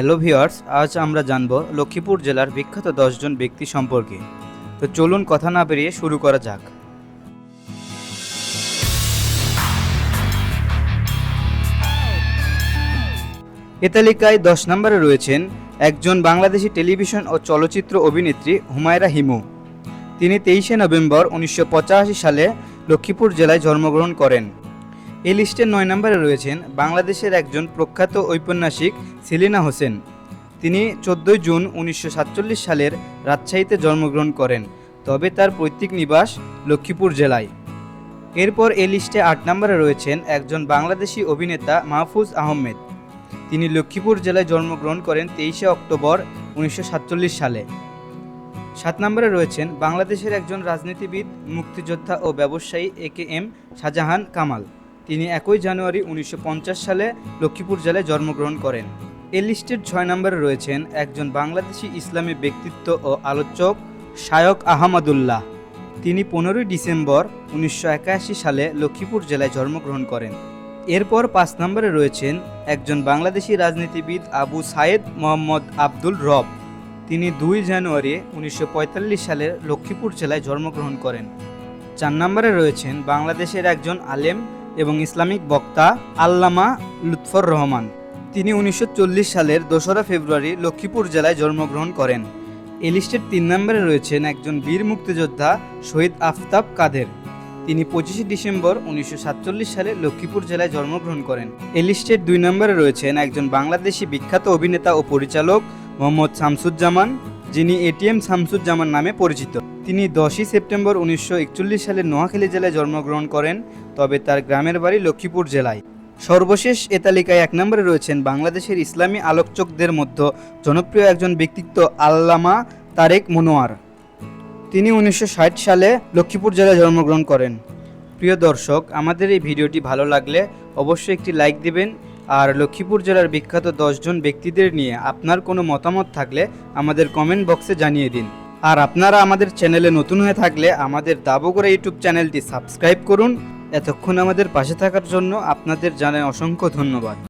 Hello viewers আজ আমরা জানব লক্ষ্মীপুর জেলার বিখ্যাত দশজন ব্যক্তি সম্পর্কে। তো চলুন কথা না বেরিয়ে শুরু করা যাক। এ তালিকায় দশ নম্বরে রয়েছেন একজন বাংলাদেশি টেলিভিশন ও চলচ্চিত্র অভিনেত্রী হুমায়রা হিমু। তিনি তেইশে নভেম্বর উনিশশো পঁচাশি সালে লক্ষ্মীপুর জেলায় জন্মগ্রহণ করেন। এই লিস্টের নয় নম্বরে রয়েছেন বাংলাদেশের একজন প্রখ্যাত ঔপন্যাসিক সেলিনা হোসেন। তিনি চোদ্দোই জুন উনিশশো সাতচল্লিশ সালের রাজশাহীতে জন্মগ্রহণ করেন, তবে তার পৈতৃক নিবাস লক্ষ্মীপুর জেলায়। এরপর এই লিস্টে আট নম্বরে রয়েছেন একজন বাংলাদেশি অভিনেতা মাহফুজ আহমেদ। তিনি লক্ষ্মীপুর জেলায় জন্মগ্রহণ করেন তেইশে অক্টোবর উনিশশো সাতচল্লিশ সালে। সাত নম্বরে রয়েছেন বাংলাদেশের একজন রাজনীতিবিদ, মুক্তিযোদ্ধা ও ব্যবসায়ী A K M Shahjahan Kamal. তিনি একই জানুয়ারি উনিশশো পঞ্চাশ সালে লক্ষ্মীপুর জেলায় জন্মগ্রহণ করেন। এ লিস্টের ছয় নম্বরে রয়েছেন একজন বাংলাদেশি ইসলামী ব্যক্তিত্ব ও আলোচক শায়ক আহমদুল্লাহ। তিনি পনেরোই ডিসেম্বর উনিশশো একাশি সালে লক্ষ্মীপুর জেলায় জন্মগ্রহণ করেন। এরপর পাঁচ নম্বরে রয়েছেন একজন বাংলাদেশি রাজনীতিবিদ আবু সায়েদ মোহাম্মদ আব্দুল রব। তিনি দুই জানুয়ারি উনিশশো পঁয়তাল্লিশ সালে লক্ষ্মীপুর জেলায় জন্মগ্রহণ করেন। চার নম্বরে রয়েছেন বাংলাদেশের একজন আলেম এবং ইসলামিক বক্তা আল্লামা লুৎফর রহমান। তিনি উনিশশো চল্লিশ সালের দোসরা ফেব্রুয়ারি লক্ষ্মীপুর জেলায় জন্মগ্রহণ করেন। এই লিস্টের তিন নম্বরে রয়েছেন একজন বীর মুক্তিযোদ্ধা শহীদ আফতাব কাদের। তিনি পঁচিশে ডিসেম্বর উনিশশো সাতচল্লিশ সালে লক্ষ্মীপুর জেলায় জন্মগ্রহণ করেন। এই লিস্টের দুই নম্বরে রয়েছেন একজন বাংলাদেশি বিখ্যাত অভিনেতা ও পরিচালক মোহাম্মদ শামসুজ্জামান, যিনি এটিএম শামসুজ্জামান নামে পরিচিত। তিনি দশই সেপ্টেম্বর উনিশশো একচল্লিশ সালে নোয়াখালী জেলায় জন্মগ্রহণ করেন, তবে তার গ্রামের বাড়ি লক্ষ্মীপুর জেলায়। সর্বশেষ এ তালিকায় এক নম্বরে রয়েছেন বাংলাদেশের ইসলামী আলোকচকদের মধ্যে জনপ্রিয় একজন ব্যক্তিত্ব আল্লামা তারেক মনোয়ার। তিনি উনিশশো ষাট সালে লক্ষ্মীপুর জেলায় জন্মগ্রহণ করেন। প্রিয় দর্শক, আমাদের এই ভিডিওটি ভালো লাগলে অবশ্যই একটি লাইক দিবেন, আর লক্ষ্মীপুর জেলার বিখ্যাত দশজন ব্যক্তিদের নিয়ে আপনার কোনো মতামত থাকলে আমাদের কমেন্ট বক্সে জানিয়ে দিন। আর আপনারা আমাদের চ্যানেলে নতুন হয়ে থাকলে আমাদের দাবগড়া ইউটিউব চ্যানেলটি সাবস্ক্রাইব করুন। এতক্ষণ আমাদের পাশে থাকার জন্য আপনাদের জানাই অসংখ্য ধন্যবাদ।